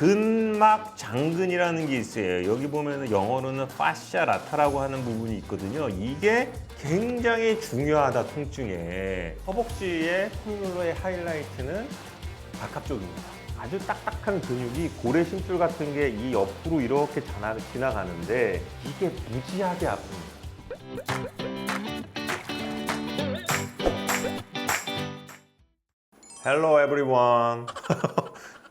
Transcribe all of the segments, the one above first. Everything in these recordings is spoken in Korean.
근막 장근이라는 게 있어요. 여기 보면은 영어로는 파시아 라타라고 하는 부분이 있거든요. 이게 굉장히 중요하다 통증에. 허벅지의 폼롤러의 하이라이트는 바깥 쪽입니다. 아주 딱딱한 근육이 고래 심줄 같은 게 이 옆으로 이렇게 지나- 지나가는데 이게 무지하게 아픕니다. Hello everyone.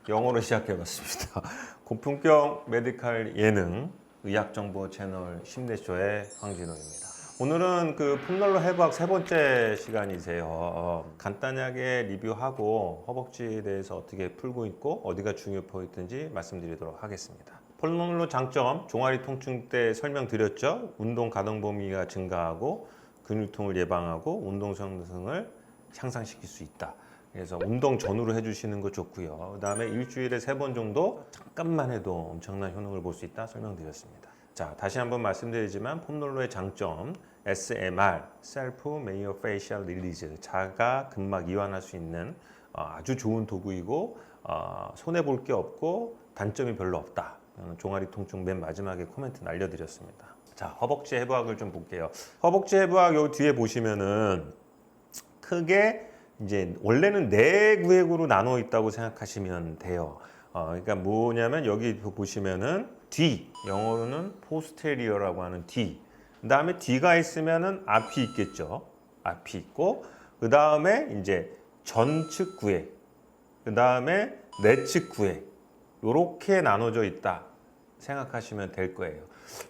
영어로 시작해봤습니다. 고품격 메디칼 예능 의학정보 채널 심내쇼의 황진호입니다. 오늘은 그 폼롤러 해부학 세 번째 시간이세요. 어, 간단하게 리뷰하고 허벅지에 대해서 어떻게 풀고 있고 어디가 중요 포인트인지 말씀드리도록 하겠습니다. 폼롤러 장점 종아리 통증 때 설명드렸죠. 운동 가동 범위가 증가하고 근육통을 예방하고 운동 성능을 향상시킬 수 있다. 그래서 운동 전후로 해주시는 거 좋고요. 그 다음에 일주일에 세 번 정도 잠깐만 해도 엄청난 효능을 볼 수 있다 설명드렸습니다. 자 다시 한번 말씀드리지만 폼롤러의 장점 SMR (Self Myofascial Release) 자가 근막 이완할 수 있는 어, 아주 좋은 도구이고 어, 손해 볼 게 없고 단점이 별로 없다. 종아리 통증 맨 마지막에 코멘트 날려드렸습니다. 자 허벅지 해부학을 좀 볼게요. 허벅지 해부학 요 뒤에 보시면은 크게 이제 원래는 네 구획으로 나눠 있다고 생각하시면 돼요. 어, 그러니까 뭐냐면 여기 보시면은 뒤 영어로는 posterior라고 하는 뒤. 그다음에 뒤가 있으면은 앞이 있겠죠. 앞이 있고 그 다음에 이제 전측 구획. 그 다음에 내측 구획. 요렇게 나눠져 있다 생각하시면 될 거예요.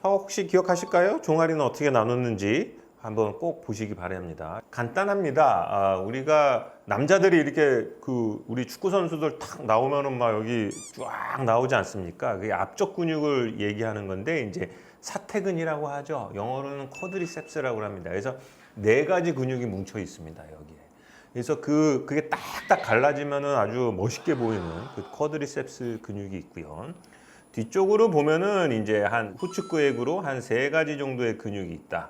어, 혹시 기억하실까요? 종아리는 어떻게 나눴는지 한번 꼭 보시기 바랍니다. 간단합니다. 아, 우리가 남자들이 이렇게 그 우리 축구 선수들 탁 나오면은 막 여기 쫙 나오지 않습니까? 그게 앞쪽 근육을 얘기하는 건데 이제 사태근이라고 하죠. 영어로는 쿼드리셉스라고 합니다. 그래서 네 가지 근육이 뭉쳐 있습니다. 여기에. 그래서 그 그게 딱딱 갈라지면은 아주 멋있게 보이는 그 쿼드리셉스 근육이 있고요. 뒤쪽으로 보면은 이제 한 후측근액으로 한 세 가지 정도의 근육이 있다.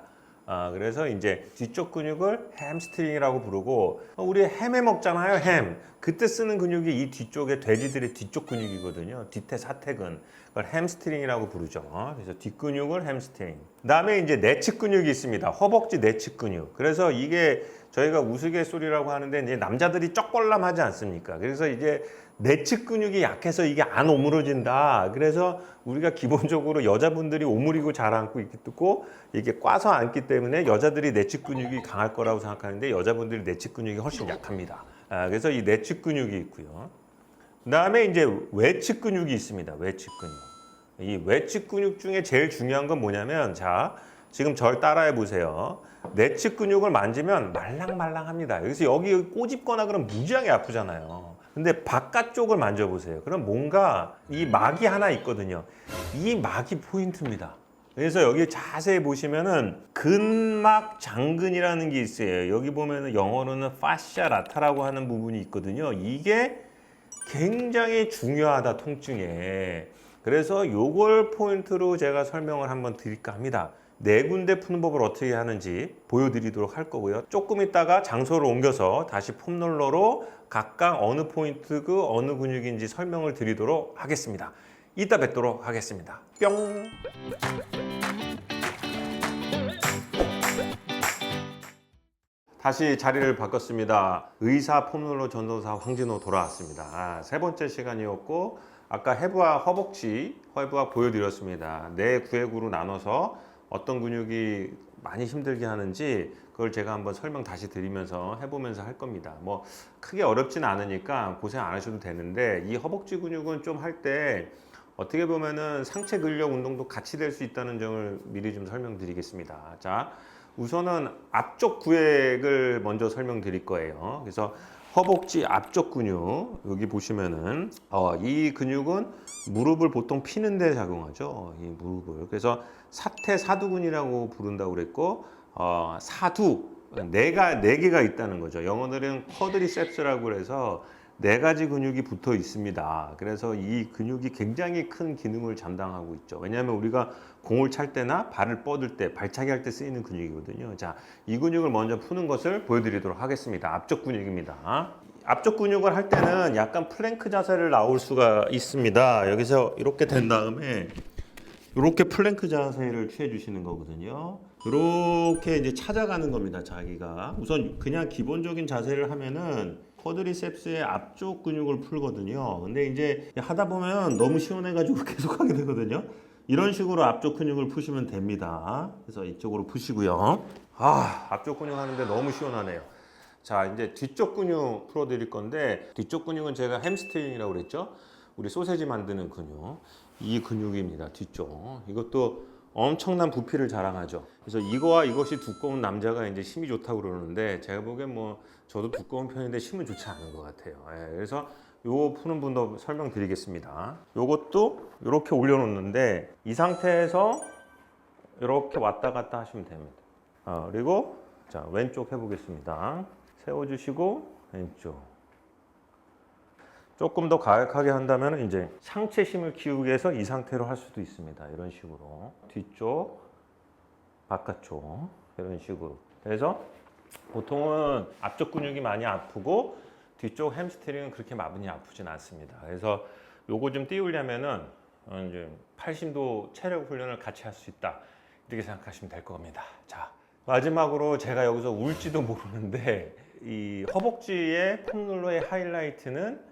아, 그래서 이제 뒤쪽 근육을 햄스트링이라고 부르고 어, 우리 햄에 먹잖아요, 햄. 그때 쓰는 근육이 이 뒤쪽에 돼지들의 뒤쪽 근육이거든요. 뒤태 사태근. 그걸 햄스트링이라고 부르죠. 그래서 뒷근육을 햄스트링. 그다음에 이제 내측 근육이 있습니다. 허벅지 내측 근육. 그래서 이게 저희가 우스갯소리라고 하는데 이제 남자들이 쩍벌남하지 않습니까? 그래서 이제 내측 근육이 약해서 이게 안 오므러진다. 그래서 우리가 기본적으로 여자분들이 오므리고 잘 앉고 있고 이게 꽈서 앉기 때문에 여자들이 내측 근육이 강할 거라고 생각하는데 여자분들이 내측 근육이 훨씬 약합니다. 아, 그래서 이 내측 근육이 있고요. 그다음에 이제 외측 근육이 있습니다. 외측 근육. 이 외측 근육 중에 제일 중요한 건 뭐냐면 자 지금 절 따라해 보세요. 내측 근육을 만지면 말랑말랑합니다. 여기서 여기 꼬집거나 그러면 무지하게 아프잖아요. 근데 바깥쪽을 만져보세요. 그럼 뭔가 이 막이 하나 있거든요. 이 막이 포인트입니다. 그래서 여기 자세히 보시면은 근막 장근이라는 게 있어요. 여기 보면은 영어로는 파시아 라타라고 하는 부분이 있거든요. 이게 굉장히 중요하다 통증에. 그래서 요걸 포인트로 제가 설명을 한번 드릴까 합니다. 네 군데 푸는 법을 어떻게 하는지 보여드리도록 할 거고요. 조금 있다가 장소를 옮겨서 다시 폼롤러로 각각 어느 포인트 그 어느 근육인지 설명을 드리도록 하겠습니다. 이따 뵙도록 하겠습니다. 뿅! 다시 자리를 바꿨습니다. 의사 폼롤러 전도사 황진호 돌아왔습니다. 아, 세 번째 시간이었고 아까 해부학 허벅지 해부학 보여드렸습니다. 네 구획으로 나눠서 어떤 근육이 많이 힘들게 하는지 그걸 제가 한번 설명 다시 드리면서 해보면서 할 겁니다. 뭐 크게 어렵진 않으니까 고생 안 하셔도 되는데 이 허벅지 근육은 좀 할 때 어떻게 보면은 상체 근력 운동도 같이 될 수 있다는 점을 미리 좀 설명드리겠습니다. 자, 우선은 앞쪽 구획을 먼저 설명드릴 거예요. 그래서 허벅지 앞쪽 근육 여기 보시면은 어, 이 근육은 무릎을 보통 피는 데 작용하죠. 이 무릎을 그래서 사태 사두근이라고 부른다고 그랬고 어, 사두 네가 네 개가 있다는 거죠. 영어들은 쿼드리셉스라고 그래서 네 가지 근육이 붙어 있습니다. 그래서 이 근육이 굉장히 큰 기능을 담당하고 있죠. 왜냐하면 우리가 공을 찰 때나 발을 뻗을 때, 발차기 할 때 쓰이는 근육이거든요. 자, 이 근육을 먼저 푸는 것을 보여드리도록 하겠습니다. 앞쪽 근육입니다. 앞쪽 근육을 할 때는 약간 플랭크 자세를 나올 수가 있습니다. 여기서 이렇게 된 다음에 이렇게 플랭크 자세를 취해 주시는 거거든요. 이렇게 이제 찾아가는 겁니다. 자기가 우선 그냥 기본적인 자세를 하면은 쿼드리셉스의 앞쪽 근육을 풀거든요. 근데 이제 하다 보면 너무 시원해가지고 계속 하게 되거든요. 이런 식으로 앞쪽 근육을 푸시면 됩니다. 그래서 이쪽으로 푸시고요. 아, 앞쪽 근육 하는데 너무 시원하네요. 자, 이제 뒤쪽 근육 풀어드릴 건데 뒤쪽 근육은 제가 햄스트링이라고 그랬죠. 우리 소세지 만드는 근육. 이 근육입니다. 뒤쪽. 이것도 엄청난 부피를 자랑하죠. 그래서 이거와 이것이 두꺼운 남자가 이제 힘이 좋다고 그러는데 제가 보기엔 뭐 저도 두꺼운 편인데 힘은 좋지 않은 것 같아요. 예, 그래서 요거 푸는 분도 설명드리겠습니다. 요것도 이렇게 올려놓는데 이 상태에서 이렇게 왔다 갔다 하시면 됩니다. 아, 그리고 자 왼쪽 해보겠습니다. 세워주시고 왼쪽. 조금 더 가격하게 한다면 이제 상체 힘을 키우기 위해서 이 상태로 할 수도 있습니다. 이런 식으로 뒤쪽, 바깥쪽 이런 식으로. 그래서 보통은 앞쪽 근육이 많이 아프고 뒤쪽 햄스트링은 그렇게 많이 아프진 않습니다. 그래서 요거 좀 띄우려면은 어, 이제 팔심도 체력 훈련을 같이 할 수 있다 이렇게 생각하시면 될 겁니다. 자 마지막으로 제가 여기서 울지도 모르는데 이 허벅지의 폼롤러의 하이라이트는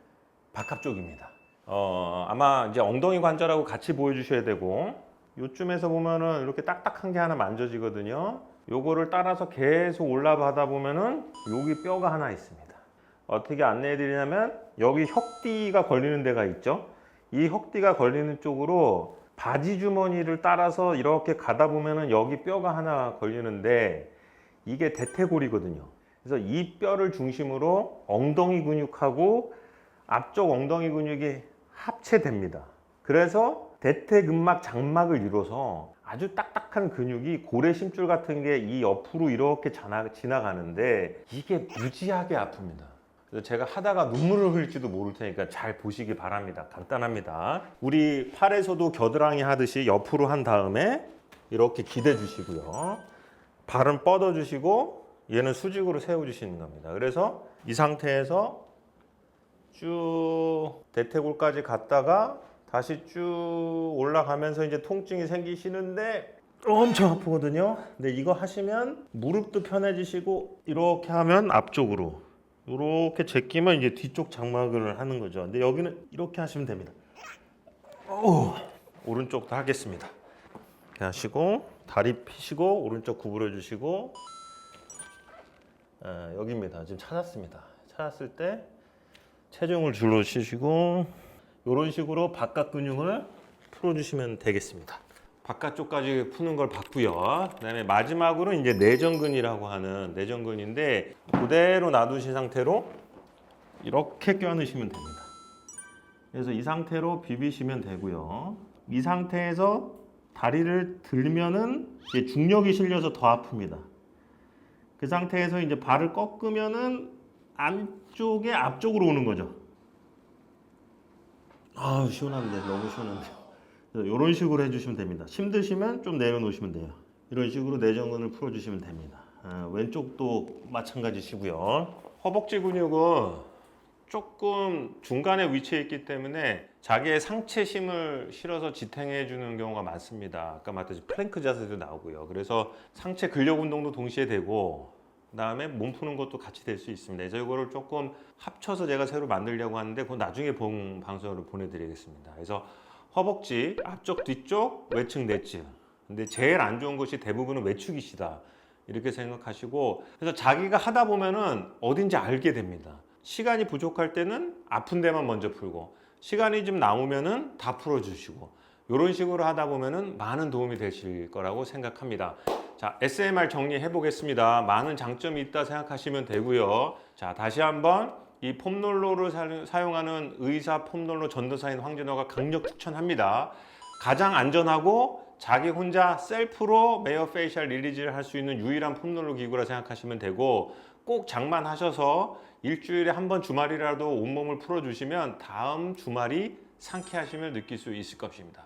바깥 쪽입니다. 어, 아마 이제 엉덩이 관절하고 같이 보여주셔야 되고 요쯤에서 보면은 이렇게 딱딱한 게 하나 만져지거든요. 요거를 따라서 계속 올라가다 보면은 여기 뼈가 하나 있습니다. 어떻게 안내해 드리냐면 여기 혁띠가 걸리는 데가 있죠. 이 혁띠가 걸리는 쪽으로 바지 주머니를 따라서 이렇게 가다 보면은 여기 뼈가 하나 걸리는데 이게 대퇴골이거든요. 그래서 이 뼈를 중심으로 엉덩이 근육하고 앞쪽 엉덩이 근육이 합체됩니다. 그래서 대퇴근막 장막을 이뤄서 아주 딱딱한 근육이 고래 심줄 같은 게 이 옆으로 이렇게 지나- 지나가는데 이게 무지하게 아픕니다. 그래서 제가 하다가 눈물을 흘릴지도 모를 테니까 잘 보시기 바랍니다. 간단합니다. 우리 팔에서도 겨드랑이 하듯이 옆으로 한 다음에 이렇게 기대 주시고요. 발은 뻗어 주시고 얘는 수직으로 세워 주시는 겁니다. 그래서 이 상태에서 쭉 대퇴골까지 갔다가 다시 쭉 올라가면서 이제 통증이 생기시는데 엄청 아프거든요. 근데 이거 하시면 무릎도 편해지시고 이렇게 하면 앞쪽으로 이렇게 제끼면 이제 뒤쪽 장막을 하는 거죠. 근데 여기는 이렇게 하시면 됩니다. 오, 오른쪽도 하겠습니다. 이렇게 하시고 다리 피시고 오른쪽 구부려 주시고 아, 여기입니다. 지금 찾았습니다. 찾았을 때 체중을 줄로 치시고 이런 식으로 바깥 근육을 풀어주시면 되겠습니다. 바깥쪽까지 푸는 걸 봤고요. 그다음에 마지막으로 이제 내전근이라고 하는 내전근인데 그대로 놔두신 상태로 이렇게 껴넣으시면 됩니다. 그래서 이 상태로 비비시면 되고요. 이 상태에서 다리를 들면은 이제 중력이 실려서 더 아픕니다. 그 상태에서 이제 발을 꺾으면은 안쪽에 앞쪽으로 오는 거죠. 아 시원한데 너무 시원한데요. 이런 식으로 해주시면 됩니다. 힘드시면 좀 내려놓으시면 돼요. 이런 식으로 내전근을 풀어주시면 됩니다. 아, 왼쪽도 마찬가지시고요. 허벅지 근육은 조금 중간에 위치해 있기 때문에 자기의 상체 힘을 실어서 지탱해 주는 경우가 많습니다. 아까 말했듯이 플랭크 자세도 나오고요. 그래서 상체 근력 운동도 동시에 되고 그 다음에 몸 푸는 것도 같이 될 수 있습니다. 그래서 이거를 조금 합쳐서 제가 새로 만들려고 하는데 그건 나중에 본 방송으로 보내드리겠습니다. 그래서 허벅지 앞쪽 뒤쪽 외측 내측 근데 제일 안 좋은 것이 대부분은 외축이시다 이렇게 생각하시고 그래서 자기가 하다 보면은 어딘지 알게 됩니다 시간이 부족할 때는 아픈 데만 먼저 풀고 시간이 좀 남으면은 다 풀어주시고 이런 식으로 하다 보면은 많은 도움이 되실 거라고 생각합니다 자 SMR 정리해 보겠습니다 많은 장점이 있다 생각하시면 되고요 자 다시 한번 이 폼롤러를 사- 사용하는 의사 폼롤러 전도사인 황진호가 강력 추천합니다. 가장 안전하고 자기 혼자 셀프로 메어 페이셜 릴리즈를 할 수 있는 유일한 폼롤러 기구라 생각하시면 되고 꼭 장만하셔서 일주일에 한 번 주말이라도 온몸을 풀어주시면 다음 주말이 상쾌하심을 느낄 수 있을 것입니다.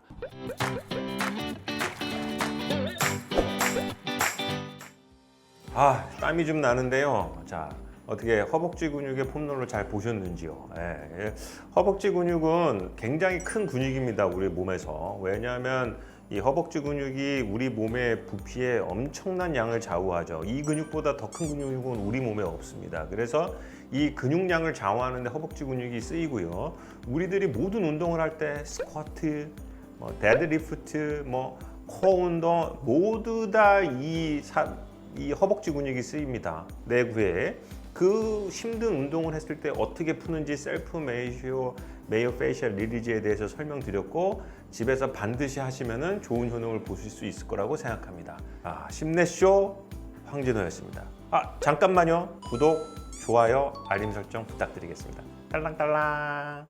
아 땀이 좀 나는데요. 자 어떻게 허벅지 근육의 폼롤러 잘 보셨는지요? 예, 예. 허벅지 근육은 굉장히 큰 근육입니다. 우리 몸에서. 왜냐하면 이 허벅지 근육이 우리 몸의 부피에 엄청난 양을 좌우하죠. 이 근육보다 더 큰 근육은 우리 몸에 없습니다. 그래서 이 근육량을 좌우하는데 허벅지 근육이 쓰이고요. 우리들이 모든 운동을 할 때 스쿼트, 뭐 데드리프트, 뭐 코어 운동 모두 다 이 이 허벅지 근육이 쓰입니다. 내구에 그 힘든 운동을 했을 때 어떻게 푸는지 셀프 메이쇼 메이어 페이셜 리리즈에 대해서 설명드렸고 집에서 반드시 하시면은 좋은 효능을 보실 수 있을 거라고 생각합니다. 아, 심내쇼 황진호였습니다. 아, 잠깐만요. 구독, 좋아요, 알림 설정 부탁드리겠습니다. 딸랑딸랑.